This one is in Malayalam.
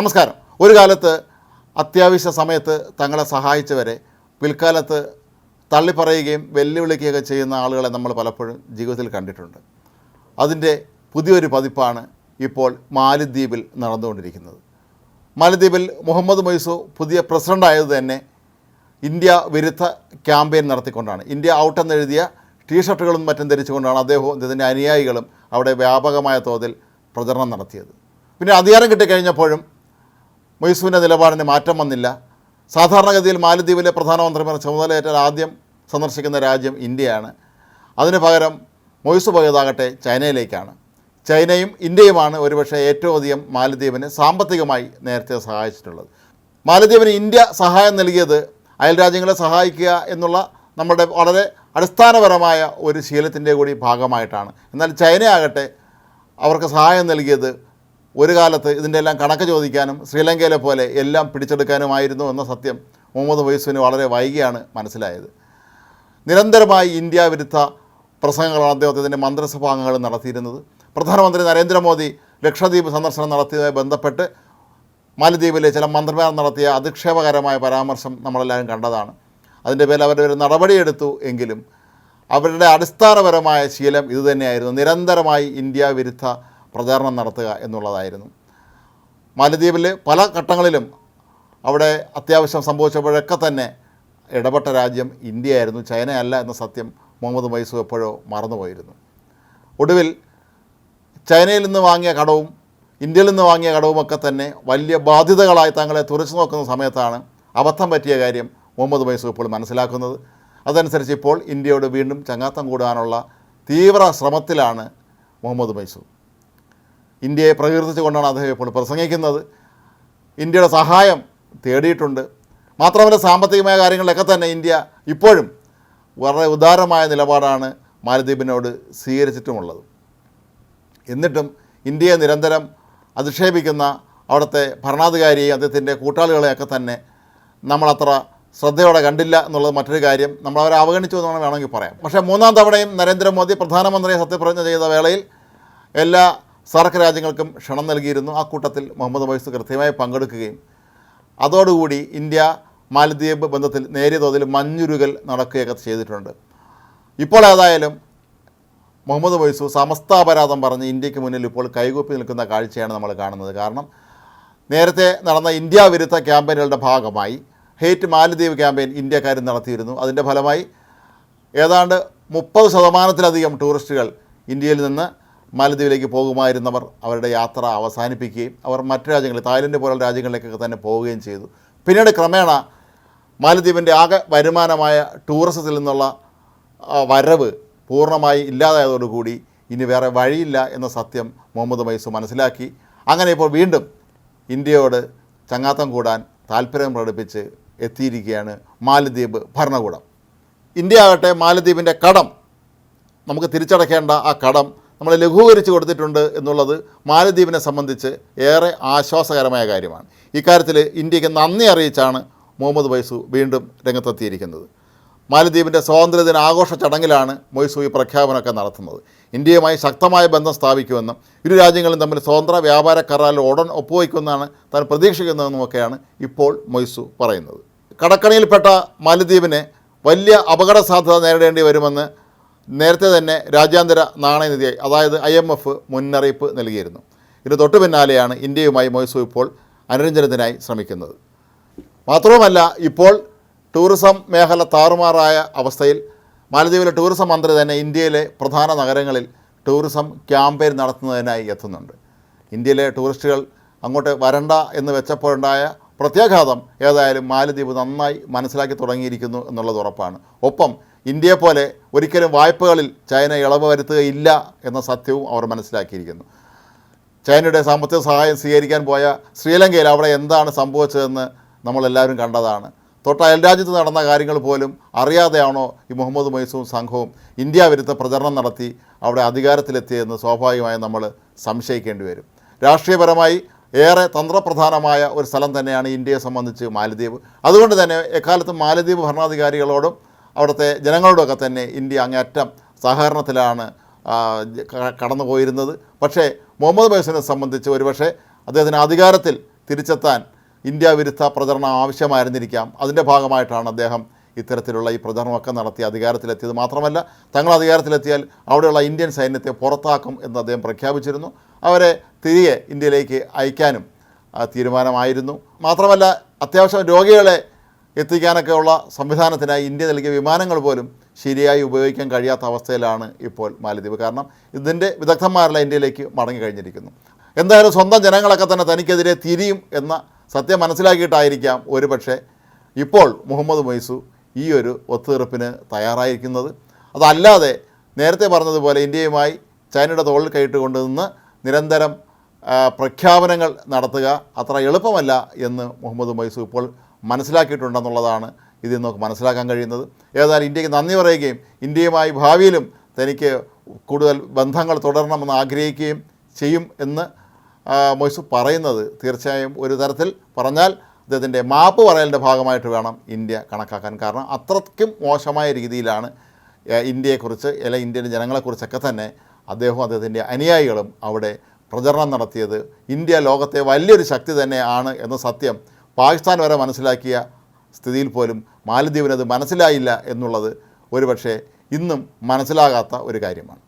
നമസ്കാരം. ഒരു കാലത്ത് അത്യാവശ്യ സമയത്ത് തങ്ങളെ സഹായിച്ചവരെ പിൽക്കാലത്ത് തള്ളിപ്പറയുകയും വെല്ലുവിളിക്കുകയൊക്കെ ചെയ്യുന്ന ആളുകളെ നമ്മൾ പലപ്പോഴും ജീവിതത്തിൽ കണ്ടിട്ടുണ്ട്. അതിന്റെ പുതിയൊരു പതിപ്പാണ് ഇപ്പോൾ മാലിദ്വീപിൽ നടന്നുകൊണ്ടിരിക്കുന്നത്. മാലിദ്വീപിൽ മുഹമ്മദ് മൊയ്സു പുതിയ പ്രസിഡന്റ് ആയത് തന്നെ ഇന്ത്യ വിരുദ്ധ ക്യാമ്പയിൻ നടത്തിക്കൊണ്ടാണ്. ഇന്ത്യ ഔട്ട് എന്നെഴുതിയ ടീഷർട്ടുകളും മറ്റും ധരിച്ചുകൊണ്ടാണ് അദ്ദേഹവും അദ്ദേഹത്തിന്റെ അനുയായികളും അവിടെ വ്യാപകമായ തോതിൽ പ്രചരണം നടത്തിയത്. പിന്നെ അധികാരം കിട്ടിക്കഴിഞ്ഞപ്പോഴും മൊയ്സുവിന്റെ നിലപാടിന് മാറ്റം വന്നില്ല. സാധാരണഗതിയിൽ മാലദ്വീപിലെ പ്രധാനമന്ത്രിമാരുടെ ചുമതലയേറ്റാൽ ആദ്യം സന്ദർശിക്കുന്ന രാജ്യം ഇന്ത്യയാണ്. അതിന് പകരം മൊയ്സു പോയതാകട്ടെ ചൈനയിലേക്കാണ്. ചൈനയും ഇന്ത്യയുമാണ് ഒരുപക്ഷെ ഏറ്റവും അധികം മാലദ്വീപിന് സാമ്പത്തികമായി നേരത്തെ സഹായിച്ചിട്ടുള്ളത്. മാലദ്വീപിന് ഇന്ത്യ സഹായം നൽകിയത് അയൽരാജ്യങ്ങളെ സഹായിക്കുക എന്നുള്ള നമ്മുടെ വളരെ അടിസ്ഥാനപരമായ ഒരു ശീലത്തിന്റെ കൂടി ഭാഗമായിട്ടാണ്. എന്നാൽ ചൈനയാകട്ടെ അവർക്ക് സഹായം നൽകിയത് ഒരു കാലത്ത് ഇതിന്റെ എല്ലാം കണക്ക് ചോദിക്കാനും ശ്രീലങ്കയിലെ പോലെ എല്ലാം പിടിച്ചെടുക്കാനുമായിരുന്നു എന്ന സത്യം മുഹമ്മദ് വൈസുവിന് വളരെ വൈകിയാണ് മനസ്സിലായത്. നിരന്തരമായി ഇന്ത്യ വിരുദ്ധ പ്രസംഗങ്ങളാണ് അദ്ദേഹത്തിന്റെ മന്ത്രിസഭാംഗങ്ങൾ നടത്തിയിരുന്നത്. പ്രധാനമന്ത്രി നരേന്ദ്രമോദി ലക്ഷദ്വീപ് സന്ദർശനം നടത്തിയതുമായി ബന്ധപ്പെട്ട് മാലദ്വീപിലെ ചില മന്ത്രിമാർ നടത്തിയ അധിക്ഷേപകരമായ പരാമർശം നമ്മളെല്ലാവരും കണ്ടതാണ്. അതിന്റെ പേരിൽ അവരുടെ ഒരു നടപടിയെടുത്തു എങ്കിലും അവരുടെ അടിസ്ഥാനപരമായ ശീലം ഇതുതന്നെയായിരുന്നു. നിരന്തരമായി ഇന്ത്യ വിരുദ്ധ പ്രചാരണം നടത്തുക എന്നുള്ളതായിരുന്നു. മാലദ്വീപിൽ പല ഘട്ടങ്ങളിലും അവിടെ അത്യാവശ്യം സംഭവിച്ചപ്പോഴൊക്കെ തന്നെ ഇടപെട്ട രാജ്യം ഇന്ത്യയായിരുന്നു. ചൈനയല്ല എന്ന സത്യം മുഹമ്മദ് മൈസു എപ്പോഴോ മറന്നുപോയിരുന്നു. ഒടുവിൽ ചൈനയിൽ നിന്ന് വാങ്ങിയ കടവും ഇന്ത്യയിൽ നിന്ന് വാങ്ങിയ കടവുമൊക്കെ തന്നെ വലിയ ബാധ്യതകളായി തങ്ങളെ തുറച്ചു നോക്കുന്ന സമയത്താണ് അബദ്ധം പറ്റിയ കാര്യം മുഹമ്മദ് മൈസു ഇപ്പോൾ മനസ്സിലാക്കുന്നത്. അതനുസരിച്ച് ഇപ്പോൾ ഇന്ത്യയോട് വീണ്ടും ചങ്ങാത്തം കൂടാനുള്ള തീവ്ര ശ്രമത്തിലാണ് മുഹമ്മദ് മൈസു ഇന്ത്യയെ പ്രകീർത്തിച്ചുകൊണ്ടാണ് അദ്ദേഹം ഇപ്പോൾ പ്രസംഗിക്കുന്നത്. ഇന്ത്യയുടെ സഹായം തേടിയിട്ടുണ്ട്. മാത്രമല്ല സാമ്പത്തികമായ കാര്യങ്ങളിലൊക്കെ തന്നെ ഇന്ത്യ ഇപ്പോഴും വളരെ ഉദാരമായ നിലപാടാണ് മാലദ്വീപിനോട് സ്വീകരിച്ചിട്ടുമുള്ളത്. എന്നിട്ടും ഇന്ത്യയെ നിരന്തരം അധിക്ഷേപിക്കുന്ന അവിടുത്തെ ഭരണാധികാരിയെയും അദ്ദേഹത്തിന്റെ കൂട്ടാളികളെയൊക്കെ തന്നെ നമ്മളത്ര ശ്രദ്ധയോടെ കണ്ടില്ല എന്നുള്ളത് മറ്റൊരു കാര്യം നമ്മൾ അവരെ അവഗണിച്ചു എന്നാണ് വേണമെങ്കിൽ പറയാം. പക്ഷേ മൂന്നാം തവണയും നരേന്ദ്രമോദി പ്രധാനമന്ത്രിയെ സത്യപ്രതിജ്ഞ ചെയ്ത വേളയിൽ എല്ലാ സാർക്ക് രാജ്യങ്ങൾക്കും ക്ഷണം നൽകിയിരുന്നു. ആ കൂട്ടത്തിൽ മുഹമ്മദ് മൊയ്സ് കൃത്യമായി പങ്കെടുക്കുകയും അതോടുകൂടി ഇന്ത്യ മാലദ്വീപ് ബന്ധത്തിൽ നേരിയ തോതിൽ മഞ്ഞുരുകൽ നടക്കുകയൊക്കെ ചെയ്തിട്ടുണ്ട്. ഇപ്പോൾ ഏതായാലും മുഹമ്മദ് മൊയ്സു സമസ്താപരാധം പറഞ്ഞ് ഇന്ത്യയ്ക്ക് മുന്നിൽ ഇപ്പോൾ കൈകൂപ്പി നിൽക്കുന്ന കാഴ്ചയാണ് നമ്മൾ കാണുന്നത്. കാരണം നേരത്തെ നടന്ന ഇന്ത്യ വിരുദ്ധ ക്യാമ്പയിനുകളുടെ ഭാഗമായി ഹേറ്റ് മാലദ്വീപ് ക്യാമ്പയിൻ ഇന്ത്യക്കാർ നടത്തിയിരുന്നു. അതിന്റെ ഫലമായി ഏതാണ്ട് മുപ്പത് ശതമാനത്തിലധികം ടൂറിസ്റ്റുകൾ ഇന്ത്യയിൽ നിന്ന് മാലദ്വീപിലേക്ക് പോകുമായിരുന്നവർ അവരുടെ യാത്ര അവസാനിപ്പിക്കുകയും അവർ മറ്റു രാജ്യങ്ങളിൽ തായ്ലൻഡ് പോലുള്ള രാജ്യങ്ങളിലേക്കൊക്കെ തന്നെ പോവുകയും ചെയ്തു. പിന്നീട് ക്രമേണ മാലദ്വീപിന്റെ ആകെ വരുമാനമായ ടൂറിസത്തിൽ നിന്നുള്ള വരവ് പൂർണമായി ഇല്ലാതായതോടുകൂടി ഇനി വേറെ വഴിയില്ല എന്ന സത്യം മുഹമ്മദ് മൈസു മനസ്സിലാക്കി. അങ്ങനെ ഇപ്പോൾ വീണ്ടും ഇന്ത്യയോട് ചങ്ങാത്തം കൂടാൻ താല്പര്യം പ്രകടിപ്പിച്ച് എത്തിയിരിക്കുകയാണ് മാലദ്വീപ് ഭരണകൂടം. ഇന്ത്യ ആകട്ടെ മാലദ്വീപിന്റെ കടം നമുക്ക് തിരിച്ചടക്കേണ്ട ആ കടം നമ്മൾ ലഘൂകരിച്ചു കൊടുത്തിട്ടുണ്ട് എന്നുള്ളത് മാലദ്വീപിനെ സംബന്ധിച്ച് ഏറെ ആശ്വാസകരമായ കാര്യമാണ്. ഇക്കാര്യത്തിൽ ഇന്ത്യയ്ക്ക് നന്ദി അറിയിച്ചാണ് മുഹമ്മദ് മൊയ്സു വീണ്ടും രംഗത്തെത്തിയിരിക്കുന്നത്. മാലദ്വീപിന്റെ സ്വാതന്ത്ര്യദിന ആഘോഷ ചടങ്ങിലാണ് മൊയ്സു ഈ പ്രഖ്യാപനമൊക്കെ നടത്തുന്നത്. ഇന്ത്യയുമായി ശക്തമായ ബന്ധം സ്ഥാപിക്കുമെന്നും ഇരു രാജ്യങ്ങളും തമ്മിൽ സ്വതന്ത്ര വ്യാപാര കരാറിൽ ഉടൻ ഒപ്പുവയ്ക്കുമെന്നാണ് താൻ പ്രതീക്ഷിക്കുന്നതെന്നുമൊക്കെയാണ് ഇപ്പോൾ മൊയ്സു പറയുന്നത്. കടക്കണിയിൽപ്പെട്ട മാലദ്വീപിനെ വലിയ അപകട സാധ്യത നേരിടേണ്ടി വരുമെന്ന് നേരത്തെ തന്നെ രാജ്യാന്തര നാണയനിധിയായി അതായത് ഐ എം എഫ് മുന്നറിയിപ്പ് നൽകിയിരുന്നു. ഇതിന് തൊട്ടു പിന്നാലെയാണ് ഇന്ത്യയുമായി മൊയ്സു ഇപ്പോൾ അനുരഞ്ജനത്തിനായി ശ്രമിക്കുന്നത്. മാത്രവുമല്ല ഇപ്പോൾ ടൂറിസം മേഖല താറുമാറായ അവസ്ഥയിൽ മാലദ്വീപിലെ ടൂറിസം മന്ത്രി തന്നെ ഇന്ത്യയിലെ പ്രധാന നഗരങ്ങളിൽ ടൂറിസം ക്യാമ്പയിൻ നടത്തുന്നതിനായി എത്തുന്നുണ്ട്. ഇന്ത്യയിലെ ടൂറിസ്റ്റുകൾ അങ്ങോട്ട് വരണ്ട എന്ന് വെച്ചപ്പോഴുണ്ടായ പ്രത്യാഘാതം ഏതായാലും മാലദ്വീപ് നന്നായി മനസ്സിലാക്കി തുടങ്ങിയിരിക്കുന്നു എന്നുള്ളത് ഉറപ്പാണ്. ഒപ്പം ഇന്ത്യയെപ്പോലെ ഒരിക്കലും വായ്പകളിൽ ചൈന ഇളവ് വരുത്തുകയില്ല എന്ന സത്യവും അവർ മനസ്സിലാക്കിയിരിക്കുന്നു. ചൈനയുടെ സാമ്പത്തിക സഹായം സ്വീകരിക്കാൻ പോയ ശ്രീലങ്കയിൽ അവിടെ എന്താണ് സംഭവിച്ചതെന്ന് നമ്മളെല്ലാവരും കണ്ടതാണ്. തൊട്ട് അയൽരാജ്യത്ത് നടന്ന കാര്യങ്ങൾ പോലും അറിയാതെയാണോ ഈ മുഹമ്മദ് മൈസൂം സംഘവും ഇന്ത്യ വിരുദ്ധ പ്രചരണം നടത്തി അവിടെ അധികാരത്തിലെത്തിയതെന്ന് സ്വാഭാവികമായും നമ്മൾ സംശയിക്കേണ്ടി വരും. രാഷ്ട്രീയപരമായി ഏറെ തന്ത്രപ്രധാനമായ ഒരു സ്ഥലം തന്നെയാണ് ഇന്ത്യയെ സംബന്ധിച്ച് മാലദ്വീപ്. അതുകൊണ്ട് തന്നെ എക്കാലത്തും മാലദ്വീപ് ഭരണാധികാരികളോടും അവിടുത്തെ ജനങ്ങളോടൊക്കെ തന്നെ ഇന്ത്യ അങ്ങേയറ്റം സഹകരണത്തിലാണ് കടന്നു പോയിരുന്നത്. പക്ഷേ മുഹമ്മദ് ബൈസിനെ സംബന്ധിച്ച് ഒരുപക്ഷെ അദ്ദേഹത്തിന് അധികാരത്തിൽ തിരിച്ചെത്താൻ ഇന്ത്യ വിരുദ്ധ പ്രചരണം ആവശ്യമായിരുന്നിരിക്കാം. അതിന്റെ ഭാഗമായിട്ടാണ് അദ്ദേഹം ഇത്തരത്തിലുള്ള ഈ പ്രചാരണമൊക്കെ നടത്തി അധികാരത്തിലെത്തിയത് മാത്രമല്ല തങ്ങൾ അധികാരത്തിലെത്തിയാൽ അവിടെയുള്ള ഇന്ത്യൻ സൈന്യത്തെ പുറത്താക്കും എന്ന് അദ്ദേഹം പ്രഖ്യാപിച്ചിരുന്നു. അവരെ തിരികെ ഇന്ത്യയിലേക്ക് അയക്കാനും തീരുമാനമായിരുന്നു. മാത്രമല്ല അത്യാവശ്യം രോഗികളെ എത്തിക്കാനൊക്കെ ഉള്ള സംവിധാനത്തിനായി ഇന്ത്യ നൽകിയ വിമാനങ്ങൾ പോലും ശരിയായി ഉപയോഗിക്കാൻ കഴിയാത്ത അവസ്ഥയിലാണ് ഇപ്പോൾ മാലദ്വീപ്. കാരണം ഇതിന്റെ വിദഗ്ധന്മാരെല്ലാം ഇന്ത്യയിലേക്ക് മടങ്ങി കഴിഞ്ഞിരിക്കുന്നു. എന്തായാലും സ്വന്തം ജനങ്ങളൊക്കെ തന്നെ തനിക്കെതിരെ തിരിയും എന്ന സത്യം മനസ്സിലാക്കിയിട്ടായിരിക്കാം ഒരുപക്ഷെ ഇപ്പോൾ മുഹമ്മദ് മൊയ്സു ഈ ഒരു ഒത്തുതീർപ്പിന് തയ്യാറായിരിക്കുന്നത്. അതല്ലാതെ നേരത്തെ പറഞ്ഞതുപോലെ ഇന്ത്യയുമായി ചൈനയുടെ തോളിൽ കൈയിട്ട് കൊണ്ടുനിന്ന് നിരന്തരം പ്രഖ്യാപനങ്ങൾ നടത്തുക അത്ര എളുപ്പമല്ല എന്ന് മുഹമ്മദ് മൈസൂ ഇപ്പോൾ മനസ്സിലാക്കിയിട്ടുണ്ടെന്നുള്ളതാണ് ഇതിൽ നമുക്ക് മനസ്സിലാക്കാൻ കഴിയുന്നത്. ഏതായാലും ഇന്ത്യയ്ക്ക് നന്ദി പറയുകയും ഇന്ത്യയുമായി ഭാവിയിലും തനിക്ക് കൂടുതൽ ബന്ധങ്ങൾ തുടരണമെന്ന് ആഗ്രഹിക്കുകയും ചെയ്യും എന്ന് മൊയ്സു പറയുന്നത് തീർച്ചയായും ഒരു തരത്തിൽ പറഞ്ഞാൽ അദ്ദേഹത്തിന്റെ മാപ്പ് പറയലിന്റെ ഭാഗമായിട്ട് വേണം ഇന്ത്യ കണക്കാക്കാൻ. കാരണം അത്രയ്ക്കും മോശമായ രീതിയിലാണ് ഇന്ത്യയെക്കുറിച്ച് അല്ല ഇന്ത്യൻ ജനങ്ങളെക്കുറിച്ചൊക്കെ തന്നെ അദ്ദേഹവും അദ്ദേഹത്തിന്റെ അനുയായികളും അവിടെ പ്രചരണം നടത്തിയത്. ഇന്ത്യ ലോകത്തെ വലിയൊരു ശക്തി തന്നെയാണ് എന്ന സത്യം പാകിസ്ഥാൻ വരെ മനസ്സിലാക്കിയ സ്ഥിതിയിൽ പോലും മാലദ്വീപിനത് മനസ്സിലായില്ല എന്നുള്ളത് ഒരുപക്ഷെ ഇന്നും മനസ്സിലാകാത്ത ഒരു കാര്യമാണ്.